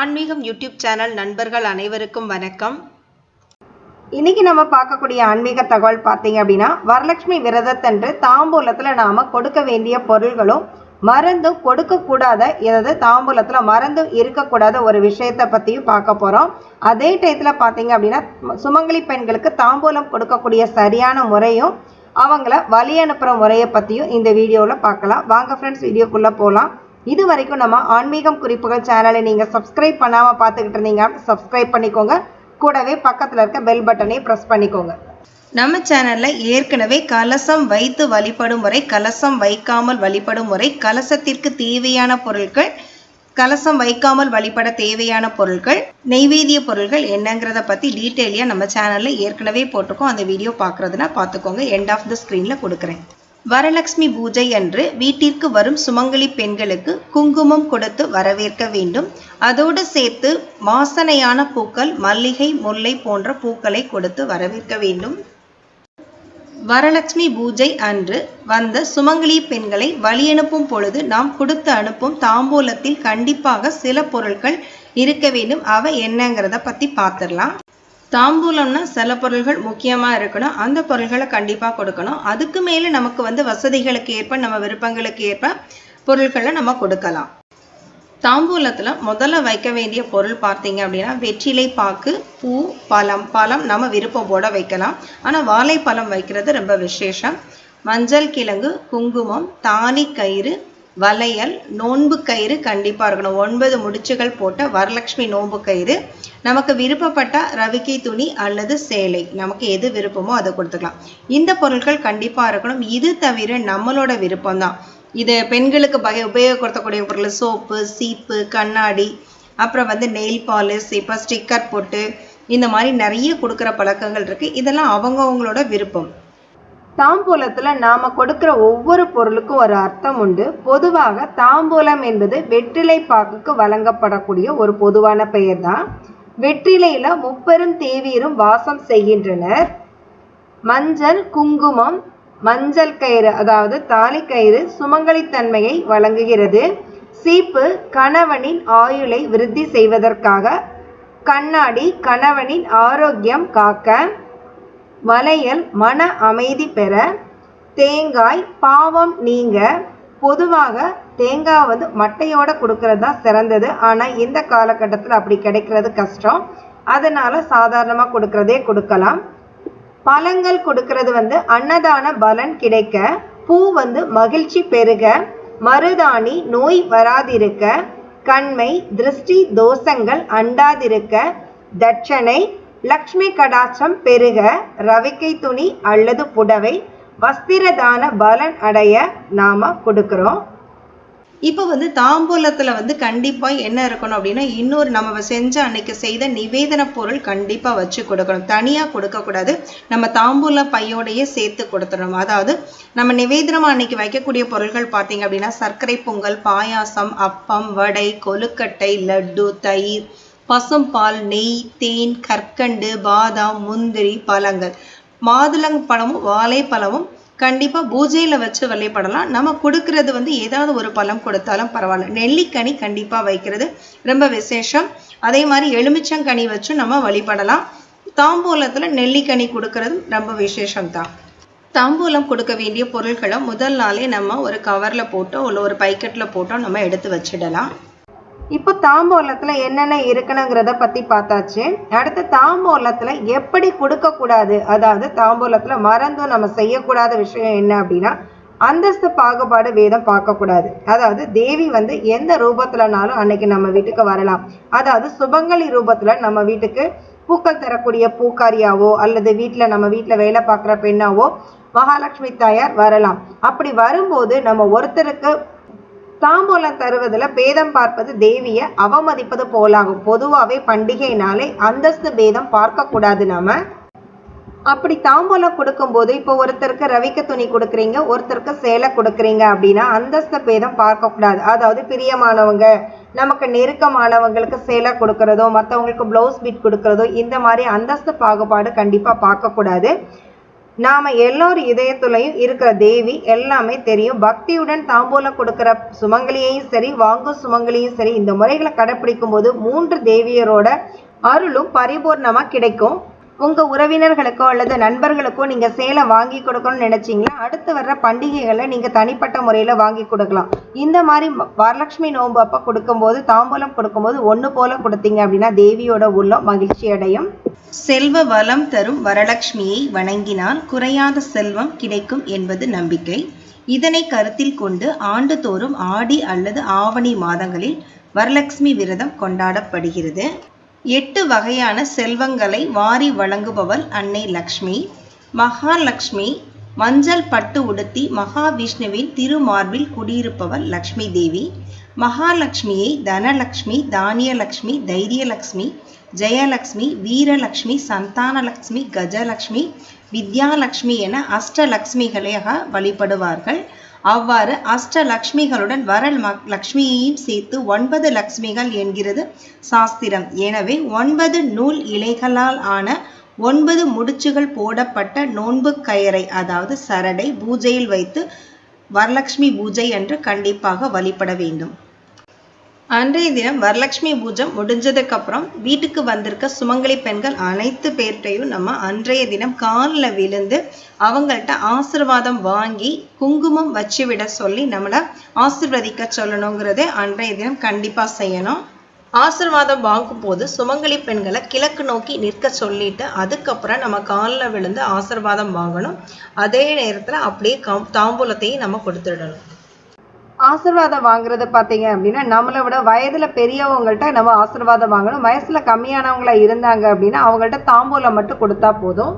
ஆன்மீகம் YouTube channel நண்பர்கள் அனைவருக்கும் வணக்கம். இன்னைக்கு நம்ம பார்க்கக்கூடிய ஆன்மீக தகவல் பார்த்தீங்க அப்படின்னா வரலட்சுமி விரதத்தன்று தாம்பூலத்தில் நாம் கொடுக்க வேண்டிய பொருள்களும் மறந்து கொடுக்கக்கூடாத ஏதாவது தாம்பூலத்தில் மறந்து இருக்கக்கூடாத ஒரு விஷயத்தை பற்றியும் பார்க்க போகிறோம் அதே டயத்தில் பார்த்தீங்க அப்படின்னா சுமங்கலி பெண்களுக்கு தாம்பூலம் கொடுக்கக்கூடிய சரியான முறையும் அவங்கள வழி அனுப்புகிற முறையை பற்றியும் இந்த வீடியோவில் பார்க்கலாம். வாங்க ஃப்ரெண்ட்ஸ் வீடியோக்குள்ளே போகலாம் இது வரைக்கும் நம்ம ஆன்மீகம் குறிப்புகள் சேனலை நீங்கள் சப்ஸ்கிரைப் பண்ணாமல் பார்த்துக்கிட்டு இருந்தீங்க சப்ஸ்கிரைப் பண்ணிக்கோங்க. கூடவே பக்கத்தில் இருக்க பெல் பட்டனை ப்ரெஸ் பண்ணிக்கோங்க. நம்ம சேனலில் ஏற்கனவே கலசம் வைத்து வழிபடும் முறை கலசம் வைக்காமல் வழிபடும் முறை கலசத்திற்கு தேவையான பொருட்கள் கலசம் வைக்காமல் வழிபட தேவையான பொருட்கள் நெய்வேதிய பொருட்கள் என்னங்கிறத பற்றி டீட்டெயிலியாக நம்ம சேனலில் ஏற்கனவே போட்டிருக்கோம். அந்த வீடியோ பார்க்குறதுனா பார்த்துக்கோங்க. எண்ட் ஆஃப் த ஸ்க்ரீனில் கொடுக்குறேன். வரலட்சுமி பூஜை அன்று வீட்டிற்கு வரும் சுமங்கலி பெண்களுக்கு குங்குமம் கொடுத்து வரவேற்க வேண்டும். அதோடு சேர்த்து வாசனையான பூக்கள் மல்லிகை முல்லை போன்ற பூக்களை கொடுத்து வரவேற்க வேண்டும். வரலட்சுமி பூஜை அன்று வந்த சுமங்கலி பெண்களை வழியனுப்பும் பொழுது நாம் கொடுத்து அனுப்பும் தாம்பூலத்தில் கண்டிப்பாக சில பொருட்கள் இருக்க வேண்டும். அவை என்னங்கிறத பற்றி பார்த்துடலாம் தாம்பூலம்னா சில பொருள்கள் முக்கியமாக இருக்கணும். அந்த பொருள்களை கண்டிப்பாக கொடுக்கணும். அதுக்கு மேலே நமக்கு வந்து வசதிகளுக்கு ஏற்ப நம்ம விருப்பங்களுக்கு ஏற்ப பொருட்களை நம்ம கொடுக்கலாம். தாம்பூலத்தில் முதல்ல வைக்க வேண்டிய பொருள் பார்த்தீங்க அப்படின்னா வெற்றிலை பாக்கு பூ பழம். பழம் நம்ம விருப்பம் போட வைக்கலாம். ஆனால் வாழைப்பழம் வைக்கிறது ரொம்ப விசேஷம். மஞ்சள் கிழங்கு குங்குமம் தானி கயிறு வளையல் நோன்பு கயிறு கண்டிப்பாக இருக்கணும். ஒன்பது முடிச்சுகள் போட்ட வரலட்சுமி நோன்பு கயிறு. நமக்கு விருப்பப்பட்ட ரவிக்கை துணி அல்லது சேலை. நமக்கு எது விருப்பமோ அதை கொடுத்துக்கலாம். இந்த பொருட்கள் கண்டிப்பாக இருக்கணும். இது தவிர நம்மளோட விருப்பம்தான். இது பெண்களுக்கு பய உபயோகப்படுத்தக்கூடிய பொருள் சோப்பு சீப்பு கண்ணாடி அப்புறம் வந்து நெயில் பாலிஷ் இப்போ ஸ்டிக்கர் போட்டு இந்த மாதிரி நிறைய கொடுக்குற பழக்கங்கள் இருக்குது இதெல்லாம் அவங்கவுங்களோட விருப்பம். தாம்பூலத்தில் நாம் கொடுக்கிற ஒவ்வொரு பொருளுக்கும் ஒரு அர்த்தம் உண்டு. பொதுவாக தாம்பூலம் என்பது வெற்றிலை பாக்குக்கு வழங்கப்படக்கூடிய ஒரு பொதுவான பெயர் தான் வெற்றிலையில் முப்பெரும் தேவீரும் வாசம் செய்கின்றனர். மஞ்சள் குங்குமம் மஞ்சள் கயிறு அதாவது தாலி கயிறு சுமங்கலித்தன்மையை வழங்குகிறது. சீப்பு கணவனின் ஆயுளை விருத்தி செய்வதற்காக கண்ணாடி கணவனின் ஆரோக்கியம் காக்க வளையல் மன அமைதி பெற தேங்காய் பாவம் நீங்க. பொதுவாக தேங்காய் வந்து மட்டையோட கொடுக்கறது தான் சிறந்தது. ஆனால் இந்த காலகட்டத்தில் அப்படி கிடைக்கிறது கஷ்டம். அதனால சாதாரணமாக கொடுக்கறதே கொடுக்கலாம். பழங்கள் கொடுக்கறது வந்து அன்னதான பலன் கிடைக்க பூ வந்து மகிழ்ச்சி பெருக மருதாணி நோய் வராதிருக்க கண்மை திருஷ்டி தோஷங்கள் அண்டாதிருக்க தட்சணை லக்ஷ்மி கடாட்சம் பெருக ரவிக்கை துணி அல்லது புடவை வஸ்திரதான பலன் அடைய நாம கொடுக்குறோம். இப்போ வந்து தாம்பூலத்தில் வந்து கண்டிப்பாக என்ன இருக்கணும் அப்படின்னா இன்னொரு நம்ம செஞ்ச அன்னைக்கு செய்த நிவேதன பொருள் கண்டிப்பாக வச்சு கொடுக்கணும். தனியாக கொடுக்கக்கூடாது நம்ம தாம்பூல பையோடையே சேர்த்து கொடுத்துடணும். அதாவது நம்ம நிவேதனம் அன்னைக்கு வைக்கக்கூடிய பொருள்கள் பார்த்தீங்க அப்படின்னா சர்க்கரை பொங்கல் பாயாசம் அப்பம் வடை கொழுக்கட்டை லட்டு தயிர் பசும்பால் நெய் தேன் கற்கண்டு பாதாம் முந்திரி பழங்கள். மாதுளங் பழமும் வாழைப்பழமும் கண்டிப்பாக பூஜையில் வச்சு வழிபடலாம். நம்ம கொடுக்கறது வந்து ஏதாவது ஒரு பழம் கொடுத்தாலும் பரவாயில்ல. நெல்லிக்கனி கண்டிப்பாக வைக்கிறது ரொம்ப விசேஷம். அதே மாதிரி எலுமிச்சங்கனி வச்சும் நம்ம வழிபடலாம். தாம்பூலத்தில் நெல்லிக்கனி கொடுக்கறது ரொம்ப விசேஷம் தான் தாம்பூலம் கொடுக்க வேண்டிய பொருட்களை முதல் நாளே நம்ம ஒரு கவரில் போட்டோ இல்லை ஒரு பைக்கெட்டில் போட்டோ நம்ம எடுத்து வச்சிடலாம். இப்போ தாம்பூலத்தில் என்னென்ன இருக்கணுங்கிறத பற்றி பார்த்தாச்சு. அடுத்து தாம்பூலத்தில் எப்படி கொடுக்கக்கூடாது அதாவது தாம்பூலத்தில் மறந்தும் நம்ம செய்யக்கூடாத விஷயம் என்ன அப்படின்னா அந்தஸ்து பாகுபாடு வேதம் பார்க்கக்கூடாது அதாவது தேவி வந்து எந்த ரூபத்துலனாலும் அன்னைக்கு நம்ம வீட்டுக்கு வரலாம். அதாவது சுபங்கலி ரூபத்தில் நம்ம வீட்டுக்கு பூக்கள் தரக்கூடிய பூக்காரியாவோ அல்லது வீட்டில் நம்ம வீட்டில் வேலை பார்க்குற பெண்ணாவோ மகாலட்சுமி தாயார் வரலாம். அப்படி வரும்போது நம்ம ஒருத்தருக்கு தாம்பூலம் தருவதில் பேதம் பார்ப்பது தேவியை அவமதிப்பது போலாகும். பொதுவாகவே பண்டிகைனாலே அந்தஸ்து பேதம் பார்க்கக்கூடாது நாம. அப்படி தாம்பூலம் கொடுக்கும்போது இப்போ ஒருத்தருக்கு ரவிக்க துணி கொடுக்குறீங்க ஒருத்தருக்கு சேலை கொடுக்குறீங்க அப்படின்னா அந்தஸ்து பேதம் பார்க்கக்கூடாது. அதாவது பிரியமானவங்க நமக்கு நெருக்கமானவங்களுக்கு சேலை கொடுக்கறதோ மற்றவங்களுக்கு ப்ளவுஸ் பிட் கொடுக்கறதோ இந்த மாதிரி அந்தஸ்து பாகுபாடு கண்டிப்பாக பார்க்கக்கூடாது. நாம எல்லோர் இதயத்துலையும் இருக்கிற தேவி எல்லாமே தெரியும். பக்தியுடன் தாம்பூலம் கொடுக்கிற சுமங்கலியையும் சரி வாங்கும் சுமங்கலியும் சரி இந்த முறைகளை கடைப்பிடிக்கும் போது மூன்று தேவியரோட அருளும் பரிபூர்ணமா கிடைக்கும். உங்க உறவினர்களுக்கோ அல்லது நண்பர்களுக்கோ நீங்க சேலை வாங்கி கொடுக்கணும்னு நினச்சிங்கன்னா அடுத்து வர்ற பண்டிகைகளை நீங்க தனிப்பட்ட முறையில வாங்கி கொடுக்கலாம். இந்த மாதிரி வரலட்சுமி நோன்பு அப்போ கொடுக்கும்போது தாம்பூலம் கொடுக்கும்போது ஒன்று போல கொடுத்தீங்க அப்படின்னா தேவியோட உள்ளம் மகிழ்ச்சி அடையும். செல்வ வளம் தரும் வரலட்சுமியை வணங்கினால் குறையாத செல்வம் கிடைக்கும் என்பது நம்பிக்கை. இதனை கருத்தில் கொண்டு ஆண்டுதோறும் ஆடி அல்லது ஆவணி மாதங்களில் வரலட்சுமி விரதம் கொண்டாடப்படுகிறது. எட்டு வகையான செல்வங்களை வாரி வழங்குபவள் அன்னை லக்ஷ்மி மகாலட்சுமி மஞ்சள் பட்டு உடுத்தி மகாவிஷ்ணுவின் திருமார்பில் குடியிருப்பவர் லக்ஷ்மி தேவி மகாலட்சுமியை தனலக்ஷ்மி தானியலக்ஷ்மி தைரியலக்ஷ்மி ஜெயலக்ஷ்மி வீரலக்ஷ்மி சந்தானலக்ஷ்மி கஜலக்ஷ்மி வித்யாலக்ஷ்மி என அஷ்டலக்ஷ்மிகளாக வழிபடுவார்கள். அவ்வாறு அஷ்டலக்ஷ்மிகளுடன் வர ம- லக்ஷ்மியையும் சேர்த்து ஒன்பது லக்ஷ்மிகள் என்கிறது சாஸ்திரம். எனவே ஒன்பது நூல் இலைகளால் ஆன ஒன்பது முடிச்சுகள் போடப்பட்ட நோன்பு கயரை அதாவது சரடை பூஜையில் வைத்து வரலட்சுமி பூஜை என்று கண்டிப்பாக வழிபட வேண்டும். அன்றைய தினம் வரலட்சுமி பூஜை முடிஞ்சதுக்கு அப்புறம் வீட்டுக்கு வந்திருக்க சுமங்கலி பெண்கள் அனைத்து பேர்கிட்டையும் நம்ம அன்றைய தினம் காலில் விழுந்து அவங்கள்ட்ட ஆசிர்வாதம் வாங்கி குங்குமம் வச்சு விட சொல்லி நம்மளை ஆசிர்வதிக்க சொல்லணுங்கிறது அன்றைய தினம் கண்டிப்பாக செய்யணும். ஆசிர்வாதம் வாங்கும் போது சுமங்கலி பெண்களை கிழக்கு நோக்கி நிற்க சொல்லிட்டு அதுக்கப்புறம் நம்ம காலில் விழுந்து ஆசிர்வாதம் வாங்கணும். அதே நேரத்தில் அப்படியே தாம்பூலத்தையும் நம்ம கொடுத்துடணும். ஆசீர்வாதம் வாங்குறது பார்த்தீங்க அப்படின்னா நம்மளை விட வயதில் பெரியவங்கள்ட்ட நம்ம ஆசீர்வாதம் வாங்கணும். வயசில் கம்மியானவங்களா இருந்தாங்க அப்படின்னா அவங்கள்ட்ட தாம்பூலம் மட்டும் கொடுத்தா போதும்.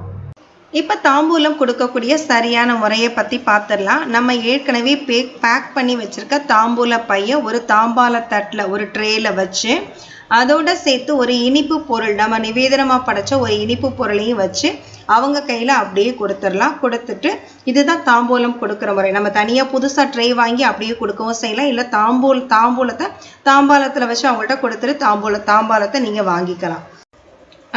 இப்போ தாம்பூலம் கொடுக்கக்கூடிய சரியான முறையை பற்றி பார்த்துடலாம் நம்ம ஏற்கனவே பேக் பேக் பண்ணி வச்சுருக்க தாம்பூல பையை ஒரு தாம்பால தட்டில் ஒரு ட்ரேயில் வச்சு அதோட சேர்த்து ஒரு இனிப்பு பொருள் நம்ம நிவேதனமாக படைச்ச ஒரு இனிப்பு பொருளையும் வச்சு அவங்க கையில் அப்படியே கொடுத்துடலாம். கொடுத்துட்டு இதுதான் தாம்பூலம் கொடுக்குற முறை. நம்ம தனியாக புதுசாக ட்ரே வாங்கி அப்படியே கொடுக்கவும் செய்யலாம். இல்லை தாம்பூல் தாம்பூலத்தை தாம்பாலத்தில் வச்சு அவங்கள்ட்ட கொடுத்துட்டு தாம்பூல தாம்பாலத்தை நீங்கள் வாங்கிக்கலாம்.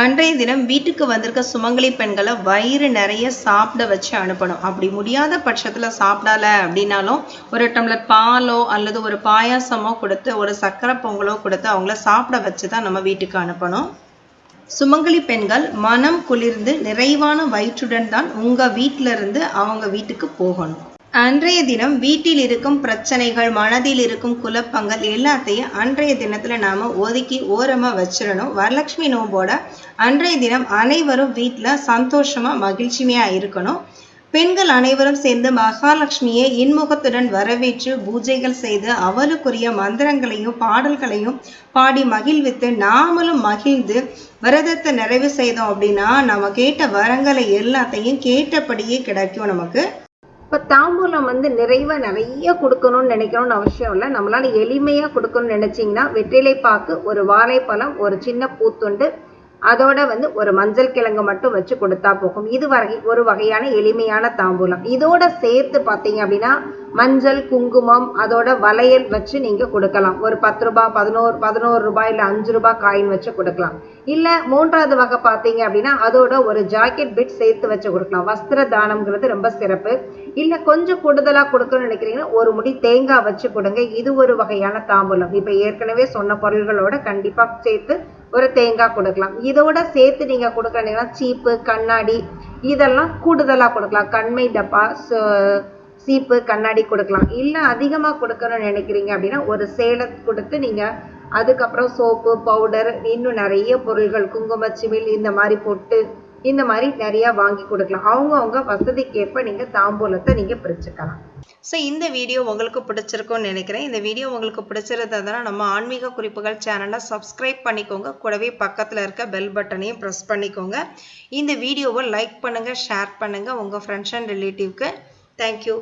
அன்றைய தினம் வீட்டுக்கு வந்திருக்க சுமங்கலி பெண்களை வயிறு நிறைய சாப்பிட வச்சு அனுப்பணும். அப்படி முடியாத பட்சத்தில் சாப்பிடல அப்படின்னாலும் ஒரு டம்ளர் பாலோ அல்லது ஒரு பாயாசமோ கொடுத்து ஒரு சக்கரை பொங்கலோ கொடுத்து அவங்கள சாப்பிட வச்சு தான் நம்ம வீட்டுக்கு அனுப்பணும். சுமங்கலி பெண்கள் மனம் குளிர்ந்து நிறைவான வயிற்றுடன் தான் உங்கள் வீட்டிலிருந்து அவங்க வீட்டுக்கு போகணும். அன்றைய தினம் வீட்டில் இருக்கும் பிரச்சனைகள் மனதில் இருக்கும் குழப்பங்கள் எல்லாத்தையும் அன்றைய தினத்தில் நாம் ஒதுக்கி ஓரமாக வச்சிடணும். வரலட்சுமி நோம்போட அன்றைய தினம் அனைவரும் வீட்டில் சந்தோஷமாக மகிழ்ச்சியாக இருக்கணும். பெண்கள் அனைவரும் சேர்ந்து மகாலட்சுமியை இன்முகத்துடன் வரவேற்று பூஜைகள் செய்து அவளுக்குரிய மந்திரங்களையும் பாடல்களையும் பாடி மகிழ்வித்து நாமளும் மகிழ்ந்து விரதத்தை நிறைவு செய்தோம் அப்படின்னா நம்ம கேட்ட வரங்களை எல்லாத்தையும் கேட்டபடியே கிடைக்கும் நமக்கு. இப்போ தாம்பூலம் வந்து நிறைவாக நிறைய கொடுக்கணும்னு நினைக்கணும்னு அவசியம் இல்லை. நம்மளால் எளிமையாக கொடுக்கணும்னு நினச்சிங்கன்னா வெற்றிலை பாக்கு ஒரு வாழைப்பழம் ஒரு சின்ன பூத்துண்டு அதோட வந்து ஒரு மஞ்சள் கிழங்கு மட்டும் வச்சு கொடுத்தா போகும். இது வகை ஒரு வகையான எளிமையான தாம்பூலம். இதோட சேர்த்து பார்த்தீங்க அப்படின்னா மஞ்சள் குங்குமம் அதோட வளையல் வச்சு நீங்க கொடுக்கலாம். ஒரு பத்து ரூபாய் பதினோரு பதினோரு ரூபாய் இல்லை அஞ்சு ரூபாய் காயின் வச்சு கொடுக்கலாம். இல்ல மூன்றாவது வகை பார்த்தீங்க அப்படின்னா அதோட ஒரு ஜாக்கெட் பிட் சேர்த்து வச்சு கொடுக்கலாம். வஸ்திர தானம்ங்கிறது ரொம்ப சிறப்பு. இல்ல கொஞ்சம் கூடுதலா கொடுக்கணும்னு நினைக்கிறீங்கன்னா ஒரு முடி தேங்காய் வச்சு கொடுங்க. இது ஒரு வகையான தாம்பூலம். இப்ப ஏற்கனவே சொன்ன பொருள்களோட கண்டிப்பா சேர்த்து ஒரு தேங்காய் கொடுக்கலாம். இதோட சேர்த்து நீங்க கொடுக்கறீங்கன்னா சீப்பு கண்ணாடி இதெல்லாம் கூடுதலா கொடுக்கலாம். கண்மை டப்பா சீப்பு கண்ணாடி கொடுக்கலாம். இல்ல அதிகமா கொடுக்கணும்னு நினைக்கிறீங்க அப்படின்னா ஒரு சேலை கொடுத்து நீங்க அதுக்கப்புறம் சோப்பு பவுடர் இன்னும் நிறைய பொருள்கள் குங்குமச்சிமிழ் இந்த மாதிரி பொட்டு இந்த மாதிரி நிறைய வாங்கி கொடுக்கலாம். அவங்கவுங்க வசதிக்கேற்ப நீங்க தாம்பூலத்தை நீங்க பிரிச்சுக்கலாம். ஸோ இந்த வீடியோ உங்களுக்கு பிடிச்சிருக்கும்னு நினைக்கிறேன். இந்த வீடியோ உங்களுக்கு பிடிச்சிருந்ததுன்னா நம்ம ஆன்மீக குறிப்புகள் சேனலை சப்ஸ்கிரைப் பண்ணிக்கோங்க. கூடவே பக்கத்தில் இருக்க பெல் பட்டனையும் ப்ரெஸ் பண்ணிக்கோங்க. இந்த வீடியோவை லைக் பண்ணுங்கள் ஷேர் பண்ணுங்கள் உங்கள் ஃப்ரெண்ட்ஸ் அண்ட் ரிலேட்டிவ்க்கு தேங்க்யூ